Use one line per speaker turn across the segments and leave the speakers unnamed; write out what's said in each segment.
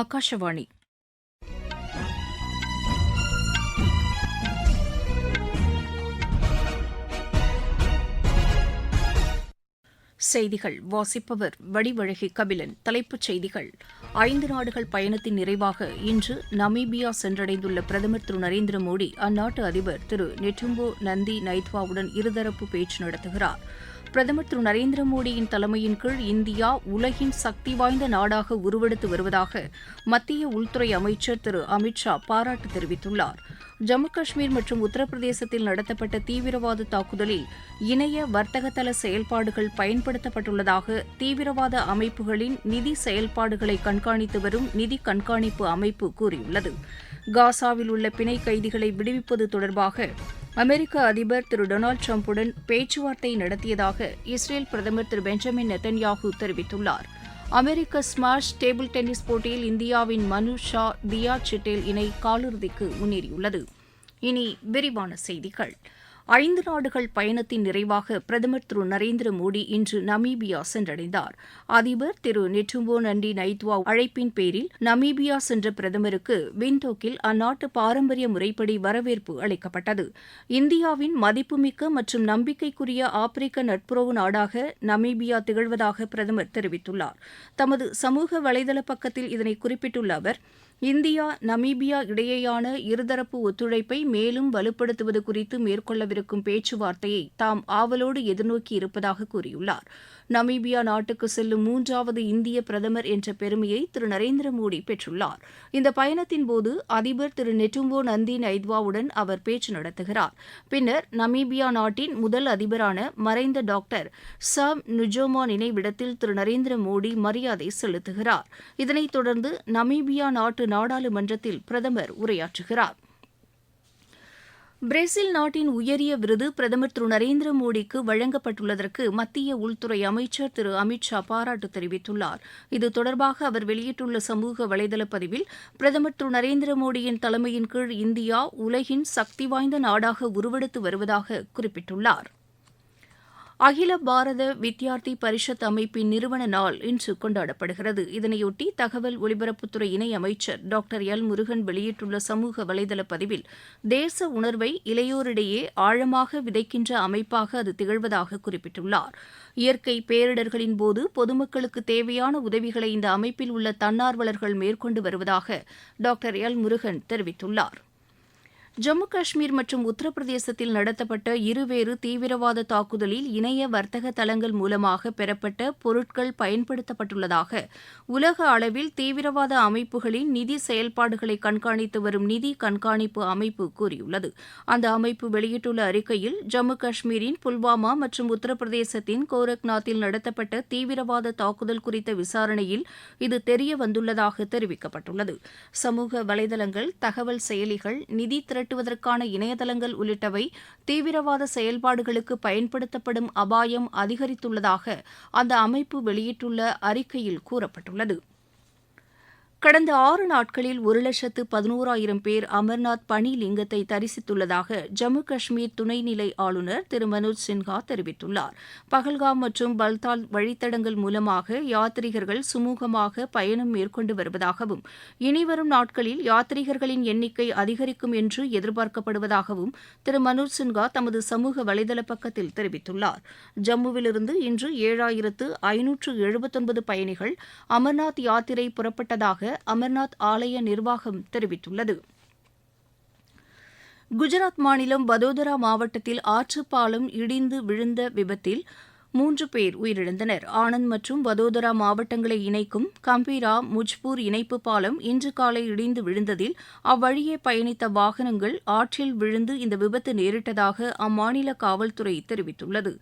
ஆகாஷவாணி செய்திகள் வாசிப்பவர் வடிவழகி கபிலன் தலைப்புச் செய்திகள் ஐந்து நாடுகள் பயணத்தின் நிறைவாக இன்று நமீபியா சென்றடைந்துள்ள பிரதமர் திரு நரேந்திர மோடி அந்நாட்டு அதிபர் திரு நெட்டும்போ நந்தி நைத்வாவுடன் இருதரப்பு பேச்சு நடத்துகிறாா் பிரதமர் திரு நரேந்திர மோடியின் தலைமையின் கீழ் இந்தியா உலகின் சக்தி வாய்ந்த நாடாக உருவெடுத்து வருவதாக மத்திய உள்துறை அமைச்சர் திரு அமித்ஷா பாராட்டு தெரிவித்துள்ளார் ஜம்மு காஷ்மீர் மற்றும் உத்தரப்பிரதேசத்தில் நடத்தப்பட்ட தீவிரவாத தாக்குதலில் இணைய வர்த்தகத்தல செயல்பாடுகள் பயன்படுத்தப்பட்டுள்ளதாக தீவிரவாத அமைப்புகளின் நிதி செயல்பாடுகளை கண்காணித்து வரும் நிதி கண்காணிப்பு அமைப்பு கூறியுள்ளது காசாவில் உள்ள பிணை கைதிகளை விடுவிப்பது தொடர்பாக அமெரிக்க அதிபர் திரு டொனால்டு டிரம்புடன் பேச்சுவார்த்தை நடத்தியதாக இஸ்ரேல் பிரதமர் திரு பெஞ்சமின் நெத்தன்யாகு தெரிவித்துள்ளார் அமெரிக்க ஸ்மாஷ் டேபிள் டென்னிஸ் போட்டியில் இந்தியாவின் மனு ஷா தியா சிட்டேல் இணை காலிறுதிக்கு முன்னேறியுள்ளது இனி விரிவான செய்திகள் ஐந்து நாடுகள் பயணத்தின் நிறைவாக பிரதமர் திரு நரேந்திர மோடி இன்று நமீபியா சென்றடைந்தார் அதிபர் திரு நெட்டும்போ நண்டி நைத்வா அழைப்பின் பேரில் நமீபியா சென்ற பிரதமருக்கு விண்டோக்கில் அந்நாட்டு பாரம்பரிய முறைப்படி வரவேற்பு அளிக்கப்பட்டது இந்தியாவின் மதிப்புமிக்க மற்றும் நம்பிக்கைக்குரிய ஆப்பிரிக்க நட்புறவு நாடாக நமீபியா திகழ்வதாக பிரதமர் தெரிவித்துள்ளார் தமது சமூக வலைதள பக்கத்தில் இதனை குறிப்பிட்டுள்ள அவர் இந்தியா நமீபியா இடையேயான இருதரப்பு ஒத்துழைப்பை மேலும் வலுப்படுத்துவது குறித்து மேற்கொள்ளவிருக்கும் பேச்சுவார்த்தையை தாம் ஆவலோடு எதிர்நோக்கி இருப்பதாக கூறியுள்ளாா் நமீபியா நாட்டுக்கு செல்லும் மூன்றாவது இந்திய பிரதமர் என்ற பெருமையை திரு நரேந்திர மோடி பெற்றுள்ளார் இந்த பயணத்தின்போது அதிபர் திரு நெட்டும்போ நந்தின் ஐத்வாவுடன் அவர் பேச்சு நடத்துகிறார் பின்னர் நமீபியா நாட்டின் முதல் அதிபரான மறைந்த டாக்டர் சாம் நுஜோமா நினைவிடத்தில் திரு நரேந்திர மோடி மரியாதை செலுத்துகிறார் இதனைத் தொடர்ந்து நமீபியா நாட்டு நாடாளுமன்றத்தில் பிரதமர் உரையாற்றுகிறார் பிரேசில் நாட்டின் உயரிய விருது பிரதமர் திரு நரேந்திர மோடிக்கு வழங்கப்பட்டுள்ளதற்கு மத்திய உள்துறை அமைச்சர் திரு அமித் ஷா பாராட்டு தெரிவித்துள்ளார் இது தொடர்பாக அவர் வெளியிட்டுள்ள சமூக வலைதள பதிவில் பிரதமர் திரு நரேந்திர மோடியின் தலைமையின் கீழ் இந்தியா உலகின் சக்தி வாய்ந்த நாடாக உருவெடுத்து வருவதாக குறிப்பிட்டுள்ளாா் அகில பாரத வித்யார்த்தி பரிஷத் அமைப்பின் நிறுவன நாள் இன்று கொண்டாடப்படுகிறது இதனையொட்டி தகவல் ஒலிபரப்புத்துறை இணை அமைச்சர் டாக்டர் எல் முருகன் வெளியிட்டுள்ள சமூக வலைதள பதிவில் தேச உணர்வை இளையோரிடையே ஆழமாக விதைக்கின்ற அமைப்பாக அது திகழ்வதாக குறிப்பிட்டுள்ளார் இயற்கை பேரிடர்களின் போது பொதுமக்களுக்கு தேவையான உதவிகளை இந்த அமைப்பில் உள்ள தன்னார்வலர்கள் மேற்கொண்டு வருவதாக டாக்டர் எல் முருகன் தெரிவித்துள்ளாா் ஜம்மு காஷ்மீர் மற்றும் உத்தரப்பிரதேசத்தில் நடத்தப்பட்ட இருவேறு தீவிரவாத தாக்குதலில் இணைய வர்த்தக தளங்கள் மூலமாக பெறப்பட்ட பொருட்கள் பயன்படுத்தப்பட்டுள்ளதாக உலக அளவில் தீவிரவாத அமைப்புகளின் நிதி செயல்பாடுகளை கண்காணித்து வரும் நிதி கண்காணிப்பு அமைப்பு கூறியுள்ளது அந்த அமைப்பு வெளியிட்டுள்ள அறிக்கையில் ஜம்மு காஷ்மீரின் புல்வாமா மற்றும் உத்தரப்பிரதேசத்தின் கோரக்நாத்தில் நடத்தப்பட்ட தீவிரவாத தாக்குதல் குறித்த விசாரணையில் இது தெரிய வந்துள்ளதாக தெரிவிக்கப்பட்டுள்ளது சமூக வலைதளங்கள் தகவல் செயலிகள் நிதி திரட்டு திரட்டுவதற்கான இணையதளங்கள் உள்ளிட்டவை தீவிரவாத செயல்பாடுகளுக்கு பயன்படுத்தப்படும் அபாயம் அதிகரித்துள்ளதாக அந்த அமைப்பு வெளியிட்டுள்ள அறிக்கையில் கூறப்பட்டுள்ளது கடந்த ஆறு நாட்களில் ஒரு லட்சத்து பதினோராயிரம் பேர் அமர்நாத் பனி லிங்கத்தை தரிசித்துள்ளதாக ஜம்மு காஷ்மீர் துணைநிலை ஆளுநர் திரு மனோஜ் சின்ஹா தெரிவித்துள்ளார் பகல்காம் மற்றும் பல்தால் வழித்தடங்கள் மூலமாக யாத்ரீகர்கள் சுமூகமாக பயணம் மேற்கொண்டு வருவதாகவும் இனிவரும் நாட்களில் யாத்ரீகர்களின் எண்ணிக்கை அதிகரிக்கும் என்று எதிர்பார்க்கப்படுவதாகவும் திரு மனோஜ் சின்ஹா தமது சமூக வலைதள பக்கத்தில் தெரிவித்துள்ளார் ஜம்முவிலிருந்து இன்று ஏழாயிரத்து ஐநூற்று எழுபத்தொன்பது பயணிகள் அமர்நாத் யாத்திரை புறப்பட்டதாக அமர்நாத் ஆலய நிர்வாகம் தெரிவித்துள்ளது குஜராத் மாநிலம் வதோதரா மாவட்டத்தில் ஆற்றுப்பாலம் இடிந்து விழுந்த விபத்தில் மூன்று பேர் உயிரிழந்தனர் ஆனந்த் மற்றும் வதோதரா மாவட்டங்களை இணைக்கும் கம்பீரா முஜ்பூர் இணைப்பு பாலம் இன்று காலை இடிந்து விழுந்ததில் அவ்வழியே பயணித்த வாகனங்கள் ஆற்றில் விழுந்து இந்த விபத்து நேரிட்டதாக அம்மாநில காவல்துறை தெரிவித்துள்ளது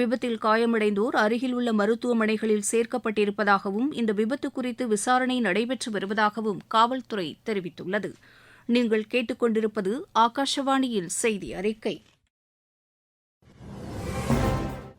விபத்தில் காயமடைந்தோர் அருகில் உள்ள மருத்துவமனைகளில் சேர்க்கப்பட்டிருப்பதாகவும் இந்த விபத்து குறித்து விசாரணை நடைபெற்று வருவதாகவும் காவல்துறை தெரிவித்துள்ளது நீங்கள் கேட்டுக்கொண்டிருப்பது ஆகாஷவாணியின் செய்தி அறிக்கை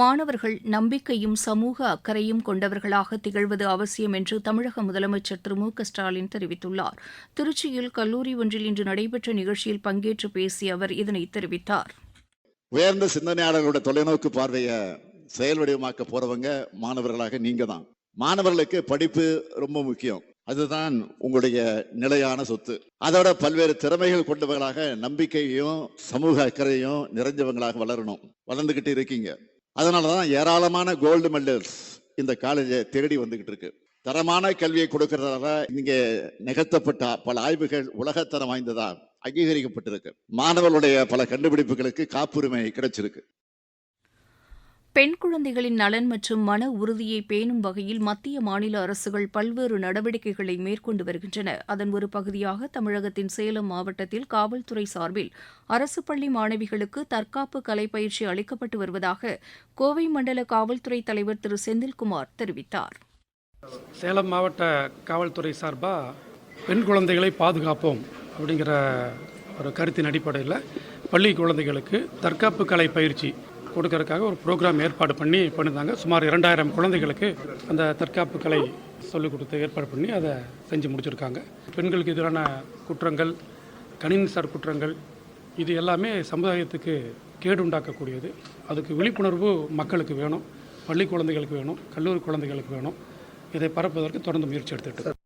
மாணவர்கள் நம்பிக்கையும் சமூக அக்கறையும் கொண்டவர்களாக திகழ்வது அவசியம் என்று தமிழக முதலமைச்சர் திரு மு க ஸ்டாலின் தெரிவித்துள்ளார் திருச்சியில் கல்லூரி ஒன்றில் இன்று நடைபெற்ற நிகழ்ச்சியில் பங்கேற்று பேசிய அவர் இதனை தெரிவித்தார்
உயர்ந்த சிந்தனையாளர்களுடைய தொலைநோக்கு பார்வையை செயல் வடிவமாக்க போறவங்க மாணவர்களாக நீங்க தான் மாணவர்களுக்கு படிப்பு ரொம்ப முக்கியம் அதுதான் உங்களுடைய நிலையான சொத்து அதோட பல்வேறு திறமைகள் கொண்டவர்களாக நம்பிக்கையும் சமூக அக்கறையும் நிறைஞ்சவங்களாக வளரணும் வளர்ந்துகிட்டு இருக்கீங்க அதனால தான் ஏராளமான கோல்டு மெடல்ஸ் இந்த காலேஜை தேடி வந்துகிட்டு இருக்கு தரமான கல்வியை கொடுக்கறதால இங்கே நிகழ்த்தப்பட்ட பல ஆய்வுகள் உலகத்தரம் வாய்ந்ததா அங்கீகரிக்கப்பட்டிருக்கு மாணவர்களுடைய பல கண்டுபிடிப்புகளுக்கு காப்புரிமை கிடைச்சிருக்கு
பெண் குழந்தைகளின் நலன் மற்றும் மன உறுதியை பேணும் வகையில் மத்திய மாநில அரசுகள் பல்வேறு நடவடிக்கைகளை மேற்கொண்டு வருகின்றன அதன் ஒரு பகுதியாக தமிழகத்தின் சேலம் மாவட்டத்தில் காவல்துறை சார்பில் அரசு பள்ளி மாணவிகளுக்கு தற்காப்பு கலை பயிற்சி அளிக்கப்பட்டு வருவதாக கோவை மண்டல காவல்துறை தலைவர் திரு செந்தில்குமார் தெரிவித்தார்
சேலம் மாவட்ட காவல்துறை சார்பா பெண் குழந்தைகளை பாதுகாப்போம் அப்படிங்கிற ஒரு கருத்தின் அடிப்படையில் பள்ளி குழந்தைகளுக்கு தற்காப்பு கலை பயிற்சி கொடுக்கறதுக்காக ஒரு ப்ரோக்ராம் ஏற்பாடு பண்ணி பண்ணியிருந்தாங்க சுமார் இரண்டாயிரம் குழந்தைகளுக்கு அந்த தற்காப்பு கலை சொல்லிக் கொடுத்து ஏற்பாடு பண்ணி அதை செஞ்சு முடிச்சிருக்காங்க பெண்களுக்கு எதிரான குற்றங்கள் கணினி சார் குற்றங்கள் இது எல்லாமே சமுதாயத்துக்கு கேடு உண்டாக்கக்கூடியது அதுக்கு விழிப்புணர்வு மக்களுக்கு வேணும் பள்ளி குழந்தைகளுக்கு வேணும் கல்லூரி குழந்தைகளுக்கு வேணும் இதை பரப்புவதற்கு தொடர்ந்து முயற்சி எடுத்துட்டு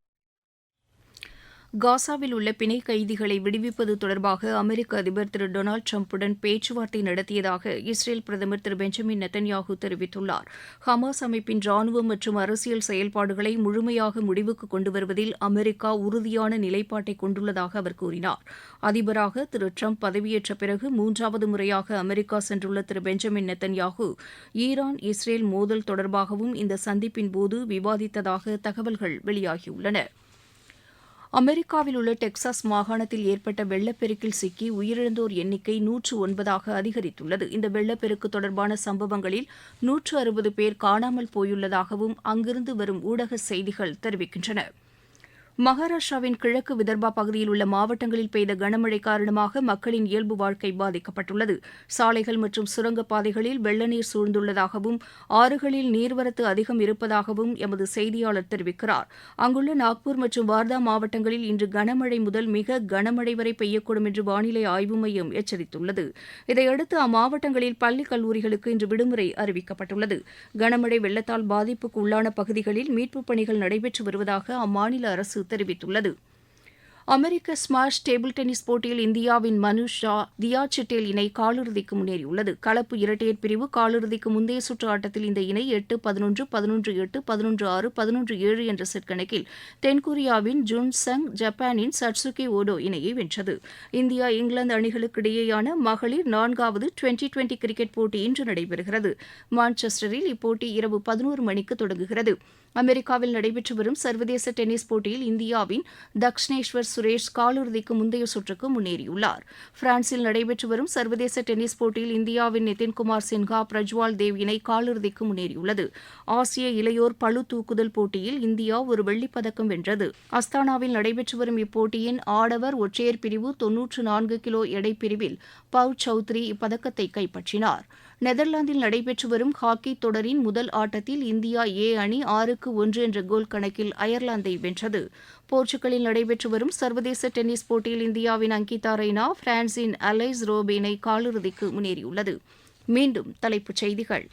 காசாவில் உள்ள பிணை கைதிகளை விடுவிப்பது தொடர்பாக அமெரிக்க அதிபர் திரு டொனால்டு டிரம்புடன் பேச்சுவார்த்தை நடத்தியதாக இஸ்ரேல் பிரதமர் திரு பெஞ்சமின் நெத்தன்யாகு தெரிவித்துள்ளார் ஹமாஸ் அமைப்பின் ராணுவ மற்றும் அரசியல் செயல்பாடுகளை முழுமையாக முடிவுக்கு கொண்டு வருவதில் அமெரிக்கா உறுதியான நிலைப்பாட்டை கொண்டுள்ளதாக அவர் கூறினார் அதிபராக திரு டிரம்ப் பதவியேற்ற பிறகு மூன்றாவது முறையாக அமெரிக்கா சென்றுள்ள திரு பெஞ்சமின் நெத்தன்யாகு ஈரான் இஸ்ரேல் மோதல் தொடர்பாகவும் இந்த சந்திப்பின் போது விவாதித்ததாக தகவல்கள் வெளியாகியுள்ளன அமெரிக்காவில் உள்ள டெக்சாஸ் மாகாணத்தில் ஏற்பட்ட வெள்ளப்பெருக்கில் சிக்கி உயிரிழந்தோர் எண்ணிக்கை நூற்று ஒன்பதாக அதிகரித்துள்ளது இந்த வெள்ளப்பெருக்கு தொடர்பான சம்பவங்களில் நூற்று அறுபது பேர் காணாமல் போயுள்ளதாகவும் அங்கிருந்து வரும் ஊடக செய்திகள் தெரிவிக்கின்றன மகாராஷ்டிராவின் கிழக்கு விதர்பா பகுதியில் உள்ள மாவட்டங்களில் பெய்த கனமழை காரணமாக மக்களின் இயல்பு வாழ்க்கை பாதிக்கப்பட்டுள்ளது சாலைகள் மற்றும் சுரங்கப்பாதைகளில் வெள்ள நீர் சூழ்ந்துள்ளதாகவும் ஆறுகளில் நீர்வரத்து அதிகம் இருப்பதாகவும் எமது செய்தியாளர் தெரிவிக்கிறார் அங்குள்ள நாக்பூர் மற்றும் வார்தா மாவட்டங்களில் இன்று கனமழை முதல் மிக கனமழை வரை பெய்யக்கூடும் என்று வானிலை ஆய்வு மையம் எச்சரித்துள்ளது இதையடுத்து அம்மாவட்டங்களில் பள்ளி கல்லூரிகளுக்கு இன்று விடுமுறை அறிவிக்கப்பட்டுள்ளது கனமழை வெள்ளத்தால் பாதிப்புக்கு உள்ளான பகுதிகளில் மீட்புப் பணிகள் நடைபெற்று வருவதாக அம்மாநில அரசு தெரிவித்துள்ளது அமெரிக்க ஸ்மாஷ் டேபிள் டென்னிஸ் போட்டியில் இந்தியாவின் மனு ஷா தியா சிட்டேல் இணை காலிறுதிக்கு முன்னேறியுள்ளது கலப்பு இரட்டையர் பிரிவு காலிறுதிக்கு முந்தைய சுற்று ஆட்டத்தில் இந்த இணை எட்டு பதினொன்று பதினொன்று எட்டு பதினொன்று ஆறு பதினொன்று ஏழு என்ற செட் கணக்கில் தென்கொரியாவின் ஜூன் சங் ஜப்பானின் சட்சுகி ஓடோ இணையை வென்றது இந்தியா இங்கிலாந்து அணிகளுக்கு இடையேயான மகளிர் நான்காவது டுவெண்டி டுவெண்டி கிரிக்கெட் போட்டி இன்று நடைபெறுகிறது மான்செஸ்டரில் இப்போட்டி இரவு பதினோரு மணிக்கு தொடங்குகிறது அமெரிக்காவில் நடைபெற்று வரும் சர்வதேச டென்னிஸ் போட்டியில் இந்தியாவின் தக்ஷினேஸ்வர் சுரேஷ் காலிறுதிக்கு முந்தைய சுற்றுக்கு முன்னேறியுள்ளார் பிரான்சில் நடைபெற்று வரும் சர்வதேச டென்னிஸ் போட்டியில் இந்தியாவின் நிதின்குமார் சின்ஹா பிரஜ்வால் தேவ் இணை காலிறுதிக்கு முன்னேறியுள்ளது ஆசிய இளையோர் பளு தூக்குதல் போட்டியில் இந்தியா ஒரு வெள்ளிப்பதக்கம் வென்றது அஸ்தானாவில் நடைபெற்று வரும் இப்போட்டியின் ஆடவர் ஒற்றையர் பிரிவு தொன்னூற்று நான்கு கிலோ எடை பிரிவில் பவ் சௌத்ரி இப்பதக்கத்தை கைப்பற்றினாா் நெதர்லாந்தில் நடைபெற்று வரும் ஹாக்கி தொடரின் முதல் ஆட்டத்தில் இந்தியா ஏ அணி ஆறுக்கு ஒன்று என்ற கோல் கணக்கில் அயர்லாந்தை வென்றது போர்ச்சுகலில் நடைபெற்று வரும் சர்வதேச டென்னிஸ் போட்டியில் இந்தியாவின் அங்கிதா ரெய்னா பிரான்சின் அலைஸ் ரோபேனை காலிறுதிக்கு முன்னேறியுள்ளது மீண்டும் தலைப்புச் செய்திகள்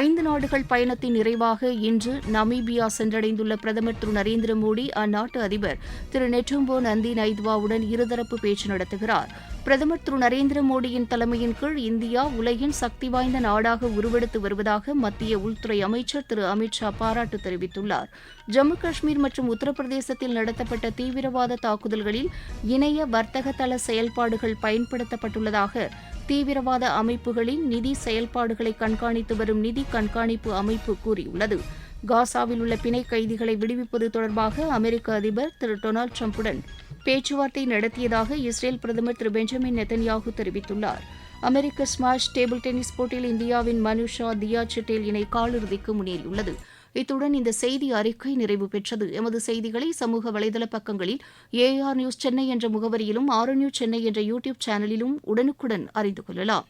ஐந்து நாடுகள் பயணத்தின் நிறைவாக இன்று நமீபியா சென்றடைந்துள்ள பிரதமர் திரு நரேந்திர மோடி அந்நாட்டு அதிபர் திரு நெட்டும்போ நந்தி நைத்வாவுடன் இருதரப்பு பேச்சு நடத்துகிறார் பிரதமர் திரு நரேந்திர மோடியின் தலைமையின் கீழ் இந்தியா உலகின் சக்தி வாய்ந்த நாடாக உருவெடுத்து வருவதாக மத்திய உள்துறை அமைச்சர் திரு அமித் ஷா பாராட்டு தெரிவித்துள்ளார் ஜம்மு காஷ்மீர் மற்றும் உத்தரப்பிரதேசத்தில் நடத்தப்பட்ட தீவிரவாத தாக்குதல்களில் இணைய வர்த்தக தள செயல்பாடுகள் பயன்படுத்தப்பட்டுள்ளதாக தீவிரவாத அமைப்புகளின் நிதி செயல்பாடுகளை கண்காணித்து வரும் நிதி செய்தி கண்காணிப்பு அமைப்பு கூறியுள்ளது காசாவில் உள்ள பிணை கைதிகளை விடுவிப்பது தொடர்பாக அமெரிக்க அதிபர் திரு டொனால்டு டிரம்புடன் பேச்சுவார்த்தை நடத்தியதாக இஸ்ரேல் பிரதமர் திரு பெஞ்சமின் நெத்தன்யாகு தெரிவித்துள்ளார் அமெரிக்க ஸ்மாஷ் டேபிள் டென்னிஸ் போட்டியில் இந்தியாவின் மனுஷா தியா செட்டேல் இணை காலிறுதிக்கு முன்னேறியுள்ளது இத்துடன் இந்த செய்தி அறிக்கை நிறைவு பெற்றது எமது செய்திகளை சமூக வலைதள பக்கங்களில் ஏஆர் நியூஸ் சென்னை என்ற முகவரியிலும் ஆர் நியூஸ் சென்னை என்ற யூடியூப் சேனலிலும் உடனுக்குடன் அறிந்து கொள்ளலாம்